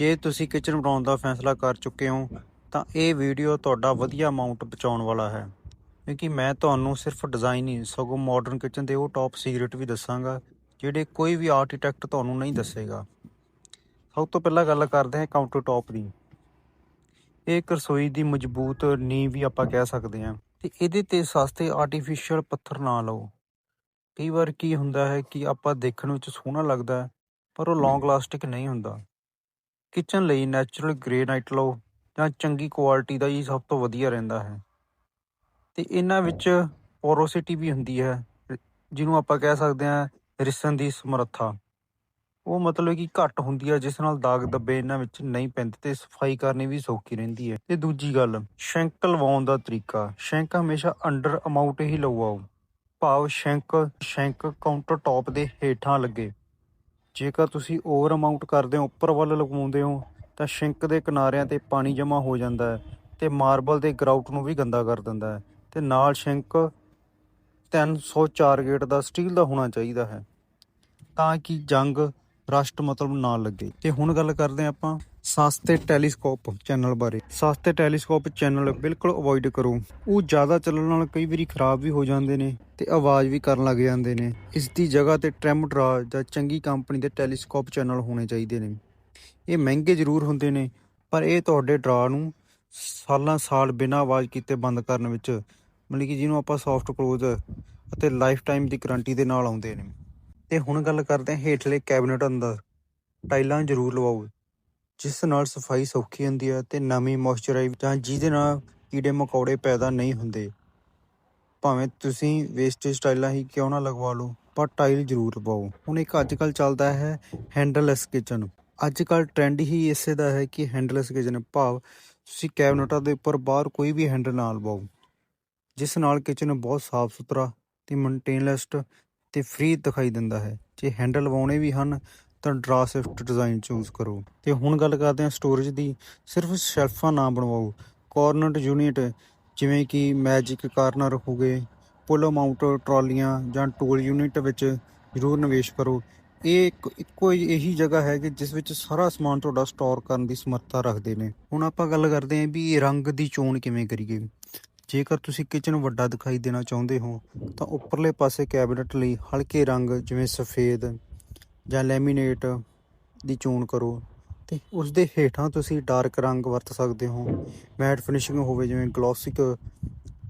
ਜੇ ਤੁਸੀਂ ਕਿਚਨ ਬਣਾਉਣ ਦਾ ਫੈਸਲਾ ਕਰ ਚੁੱਕੇ ਹੋ, ਤਾਂ ਇਹ ਵੀਡੀਓ ਤੁਹਾਡਾ ਵਧੀਆ ਅਮਾਉਂਟ ਬਚਾਉਣ ਵਾਲਾ ਹੈ। ਕਿਉਂਕਿ ਮੈਂ ਤੁਹਾਨੂੰ ਸਿਰਫ ਡਿਜ਼ਾਈਨ ਹੀ, ਸਗੋਂ ਮਾਡਰਨ ਕਿਚਨ ਦੇ ਉਹ ਟੌਪ ਸੀਕ੍ਰੀਟ ਵੀ ਦੱਸਾਂਗਾ, ਜਿਹੜੇ ਕੋਈ ਵੀ ਆਰਕੀਟੈਕਟ ਤੁਹਾਨੂੰ ਨਹੀਂ ਦੱਸੇਗਾ। ਸਭ ਤੋਂ ਪਹਿਲਾਂ ਗੱਲ ਕਰਦੇ ਹਾਂ ਕਾਊਂਟਰ ਟੌਪ ਦੀ। ਇਹ ਇੱਕ ਰਸੋਈ ਦੀ ਮਜ਼ਬੂਤ ਨੀਂਹ ਵੀ ਆਪਾਂ ਕਹਿ ਸਕਦੇ ਹਾਂ। ਤੇ ਇਹਦੇ ਤੇ ਸਸਤੇ ਆਰਟੀਫੀਸ਼ੀਅਲ ਪੱਥਰ ਨਾ ਲਓ। ਕਈ ਵਾਰ ਕੀ ਹੁੰਦਾ ਹੈ ਕਿ ਆਪਾਂ ਦੇਖਣ ਵਿੱਚ ਸੋਹਣਾ ਲੱਗਦਾ ਪਰ ਉਹ ਲੌਂਗ ਲਾਸਟਿਕ ਨਹੀਂ ਹੁੰਦਾ। ਕਿਚਨ ਲਈ ਨੈਚੁਰਲ ਗ੍ਰੇਨਾਈਟ ਲਓ ਜਾਂ ਚੰਗੀ ਕੁਆਲਿਟੀ ਦਾ ਹੀ ਸਭ ਤੋਂ ਵਧੀਆ ਰਹਿੰਦਾ ਹੈ। ਤੇ ਇਹਨਾਂ ਵਿੱਚ ਪੋਰੋਸਿਟੀ ਵੀ ਹੁੰਦੀ ਹੈ, ਜਿਹਨੂੰ ਆਪਾਂ ਕਹਿ ਸਕਦੇ ਹਾਂ ਰਿਸਣ ਦੀ ਸਮਰੱਥਾ। ਉਹ ਮਤਲਬ ਕਿ ਘੱਟ ਹੁੰਦੀ ਹੈ ਜਿਸ ਨਾਲ ਦਾਗ ਦੱਬੇ ਇਹਨਾਂ ਵਿੱਚ ਨਹੀਂ ਪੈਂਦੇ ਤੇ ਸਫ਼ਾਈ ਕਰਨੀ ਵੀ ਸੌਖੀ ਰਹਿੰਦੀ ਹੈ। ਤੇ ਦੂਜੀ ਗੱਲ, ਸ਼ੈਂਕ ਲਵਾਉਣ ਦਾ ਤਰੀਕਾ। ਸ਼ੈਂਕ ਹਮੇਸ਼ਾ ਅੰਡਰ ਅਮਾਊਂਟ ਹੀ ਲਵਾਓ। ਭਾਵ ਸ਼ੈਂਕ ਸ਼ੈਂਕ ਕਾਊਂਟਰ ਟੌਪ ਦੇ ਹੇਠਾਂ ਲੱਗੇ। ਜੇਕਰ ਤੁਸੀਂ ਓਵਰ ਅਮਾਉਂਟ ਕਰਦੇ ਹੋ, ਉੱਪਰ ਵੱਲ ਲਗਵਾਉਂਦੇ ਹੋ, ਤਾਂ ਸ਼ਿੰਕ ਦੇ ਕਿਨਾਰਿਆਂ ਤੇ ਪਾਣੀ ਜਮ੍ਹਾਂ ਹੋ ਜਾਂਦਾ ਹੈ ਤੇ ਮਾਰਬਲ ਦੇ ਗਰਾਊਟ ਨੂੰ ਵੀ ਗੰਦਾ ਕਰ ਦਿੰਦਾ ਹੈ ਤੇ ਨਾਲ ਸ਼ਿੰਕ 304 ਗੇਟ ਦਾ ਸਟੀਲ ਦਾ ਹੋਣਾ ਚਾਹੀਦਾ ਹੈ। ਤਾਂ ਕਿ ਜੰਗ ਰਸਟ ਮਤਲਬ ਨਾ ਲੱਗੇ। ਤੇ ਹੁਣ ਗੱਲ ਕਰਦੇ ਹਾਂ ਆਪਾਂ ਸਸਤੇ ਟੈਲੀਸਕੋਪ ਚੈਨਲ ਬਾਰੇ। ਸਸਤੇ ਟੈਲੀਸਕੋਪ ਚੈਨਲ ਬਿਲਕੁਲ ਅਵੋਇਡ ਕਰੋ। ਉਹ ਜ਼ਿਆਦਾ ਚੱਲਣ ਨਾਲ ਕਈ ਵਾਰੀ ਖਰਾਬ ਵੀ ਹੋ ਜਾਂਦੇ ਨੇ ਤੇ ਆਵਾਜ਼ ਵੀ ਕਰਨ ਲੱਗ ਜਾਂਦੇ ਨੇ। ਇਸ ਦੀ ਜਗ੍ਹਾ ਤੇ ਟ੍ਰੈਮਡਰਾ ਜਾਂ ਚੰਗੀ ਕੰਪਨੀ ਦੇ ਟੈਲੀਸਕੋਪ ਚੈਨਲ ਹੋਣੇ ਚਾਹੀਦੇ ਨੇ। ਇਹ ਮਹਿੰਗੇ ਜ਼ਰੂਰ ਹੁੰਦੇ ਨੇ, ਪਰ ਇਹ ਤੁਹਾਡੇ ਡਰਾ ਨੂੰ ਸਾਲਾਂ ਸਾਲ ਬਿਨਾਂ ਆਵਾਜ਼ ਕੀਤੇ ਬੰਦ ਕਰਨ ਵਿੱਚ, ਮਤਲਬ ਕਿ ਜਿਹਨੂੰ ਆਪਾਂ ਸੌਫਟ ਕਲੋਜ਼ ਅਤੇ ਲਾਈਫ ਟਾਈਮ ਦੀ ਗਾਰੰਟੀ ਦੇ ਨਾਲ ਆਉਂਦੇ ਨੇ। ਤੇ ਹੁਣ ਗੱਲ ਕਰਦੇ ਹਾਂ ਹੇਠਲੇ ਕੈਬਨਿਟ ਅੰਦਰ। ਟਾਈਲਾਂ ਜ਼ਰੂਰ ਲਵਾਓ। ਜਿਸ ਨਾਲ ਸਫ਼ਾਈ ਸੌਖੀ ਹੁੰਦੀ ਹੈ ਤੇ ਨਮੀ ਮੋਇਸਚਰਾਈਜ਼ ਜਾਂ ਜਿਹਦੇ ਨਾਲ ਕੀੜੇ ਮਕੌੜੇ ਪੈਦਾ ਨਹੀਂ ਹੁੰਦੇ। ਭਾਵੇਂ ਤੁਸੀਂ ਵੇਸਟੇਜ ਟਾਈਲਾਂ ਹੀ ਕਿਉਂ ਨਾ ਲਗਵਾ ਲਓ, ਪਰ ਟਾਈਲ ਜ਼ਰੂਰ ਲਵਾਓ। ਹੁਣ ਇੱਕ ਅੱਜ ਕੱਲ ਚੱਲਦਾ ਹੈ ਹੈਂਡਲਲੈਸ ਕਿਚਨ। ਅੱਜ ਕੱਲ ਟ੍ਰੈਂਡ ਹੀ ਇਸੇ ਦਾ ਹੈ ਕਿ ਹੈਂਡਲਲੈਸ ਕਿਚਨ ਭਾਵ ਤੁਸੀਂ ਕੈਬਨਟਾਂ ਦੇ ਉੱਪਰ ਬਾਹਰ ਕੋਈ ਵੀ ਹੈਂਡਲ ਨਾ ਲਵਾਓ। ਜਿਸ ਨਾਲ ਕਿਚਨ ਬਹੁਤ ਸਾਫ਼ ਸੁਥਰਾ ਤੇ ਮੇਨਟੇਨਲੈਸਟ ਤੇ ਫ੍ਰੀ ਦਿਖਾਈ ਦਿੰਦਾ ਹੈ। ਜੇ ਹੈਂਡਲ ਲਵਾਉਣੇ ਵੀ ਹਨ, ਤਾਂ ਡਰਾ ਸਿਫਟ ਡਿਜ਼ਾਈਨ ਚੂਜ਼ ਕਰੋ। ਤੇ ਹੁਣ ਗੱਲ ਕਰਦੇ ਹਾਂ ਸਟੋਰੇਜ ਦੀ। ਸਿਰਫ ਸ਼ੈਲਫਾਂ ਨਾ ਬਣਵਾਓ। ਕਾਰਨਰ ਯੂਨਿਟ ਜਿਵੇਂ ਕਿ ਮੈਜਿਕ ਕਾਰਨਰ ਹੋ ਗਏ ਪੁਲ ਮਾਊਂਟ ਟਰਾਲੀਆਂ ਜਾਂ ਟੂਲ ਯੂਨਿਟ ਵਿੱਚ ਜ਼ਰੂਰ ਨਿਵੇਸ਼ ਕਰੋ। ਇਹ ਇੱਕ, ਇੱਕੋ ਹੀ- ਇਹੀ ਜਗ੍ਹਾ ਹੈ ਕਿ ਜਿਸ ਵਿੱਚ ਸਾਰਾ ਸਮਾਨ ਤੁਹਾਡਾ ਸਟੋਰ ਕਰਨ ਦੀ ਸਮਰੱਥਾ ਰੱਖਦੇ ਨੇ। ਹੁਣ ਆਪਾਂ ਗੱਲ ਕਰਦੇ ਹਾਂ ਵੀ ਰੰਗ ਦੀ ਚੋਣ ਕਿਵੇਂ ਕਰੀਏ। ਜੇਕਰ ਤੁਸੀਂ ਕਿਚਨ ਵੱਡਾ ਦਿਖਾਈ ਦੇਣਾ ਚਾਹੁੰਦੇ ਹੋ, ਤਾਂ ਉੱਪਰਲੇ ਪਾਸੇ ਕੈਬਨਟ ਲਈ ਹਲਕੇ ਰੰਗ ਜਿਵੇਂ ਸਫੇਦ ਜਾਂ ਲੈਮੀਨੇਟ ਦੀ ਚੋਣ ਕਰੋ ਤੇ ਉਸ ਦੇ ਹੇਠਾਂ ਤੁਸੀਂ ਡਾਰਕ ਰੰਗ ਵਰਤ ਸਕਦੇ ਹੋ। ਮੈਟ ਫਿਨਿਸ਼ਿੰਗ ਹੋਵੇ ਜਿਵੇਂ ਗਲੋਸਿਕ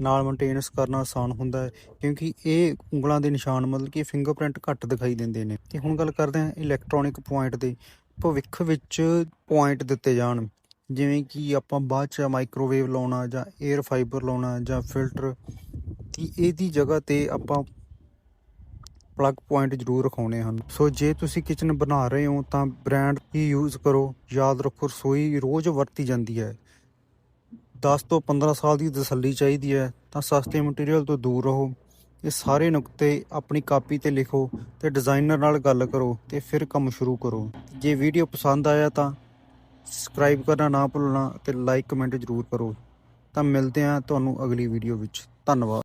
ਨਾਲ ਮੇਨਟੇਨੈਂਸ ਕਰਨਾ ਆਸਾਨ ਹੁੰਦਾ ਹੈ, ਕਿਉਂਕਿ ਇਹ ਉਂਗਲਾਂ ਦੇ ਨਿਸ਼ਾਨ ਮਤਲਬ ਕਿ ਫਿੰਗਰਪ੍ਰਿੰਟ ਘੱਟ ਦਿਖਾਈ ਦਿੰਦੇ ਨੇ। ਤੇ ਹੁਣ ਗੱਲ ਕਰਦੇ ਹਾਂ ਇਲੈਕਟ੍ਰੋਨਿਕ ਪੁਆਇੰਟ ਦੇ, ਭਵਿੱਖ ਵਿੱਚ ਪੁਆਇੰਟ ਦਿੱਤੇ ਜਾਣ। ਜਿਵੇਂ ਕਿ ਆਪਾਂ ਬਾਅਦ ਚ ਮਾਈਕ੍ਰੋਵੇਵ ਲਾਉਣਾ ਜਾਂ 에ਅਰ ਫਾਈਬਰ ਲਾਉਣਾ ਜਾਂ ਫਿਲਟਰ ਦੀ ਇਹਦੀ ਜਗ੍ਹਾ ਤੇ ਆਪਾਂ ਪਲੱਗ ਪੁਆਇੰਟ ਜ਼ਰੂਰ ਰਖਾਉਣੇ ਹਨ। ਸੋ ਜੇ ਤੁਸੀਂ ਕਿਚਨ ਬਣਾ ਰਹੇ ਹੋ ਤਾਂ ਬ੍ਰਾਂਡ ਹੀ ਯੂਜ਼ ਕਰੋ। ਯਾਦ ਰੱਖੋ ਰਸੋਈ ਰੋਜ਼ ਵਰਤੀ ਜਾਂਦੀ ਹੈ। 10 ਤੋਂ 15 ਸਾਲ ਦੀ ਤਸੱਲੀ ਚਾਹੀਦੀ ਹੈ ਤਾਂ ਸਸਤੇ ਮਟੀਰੀਅਲ ਤੋਂ ਦੂਰ ਰਹੋ। ਇਹ ਸਾਰੇ ਨੁਕਤੇ ਆਪਣੀ ਕਾਪੀ ਤੇ ਲਿਖੋ ਤੇ ਡਿਜ਼ਾਈਨਰ ਨਾਲ ਗੱਲ ਕਰੋ ਤੇ ਫਿਰ ਕੰਮ ਸ਼ੁਰੂ ਕਰੋ। ਜੇ ਵੀਡੀਓ ਪਸੰਦ ਆਇਆ ਤਾਂ ਸਬਸਕ੍ਰਾਈਬ ਕਰਨਾ ਨਾ ਭੁੱਲਣਾ ਤੇ ਲਾਈਕ ਕਮੈਂਟ ਜ਼ਰੂਰ ਕਰੋ। ਤਾਂ ਮਿਲਦੇ ਹਾਂ ਤੁਹਾਨੂੰ ਅਗਲੀ ਵੀਡੀਓ ਵਿੱਚ। ਧੰਨਵਾਦ।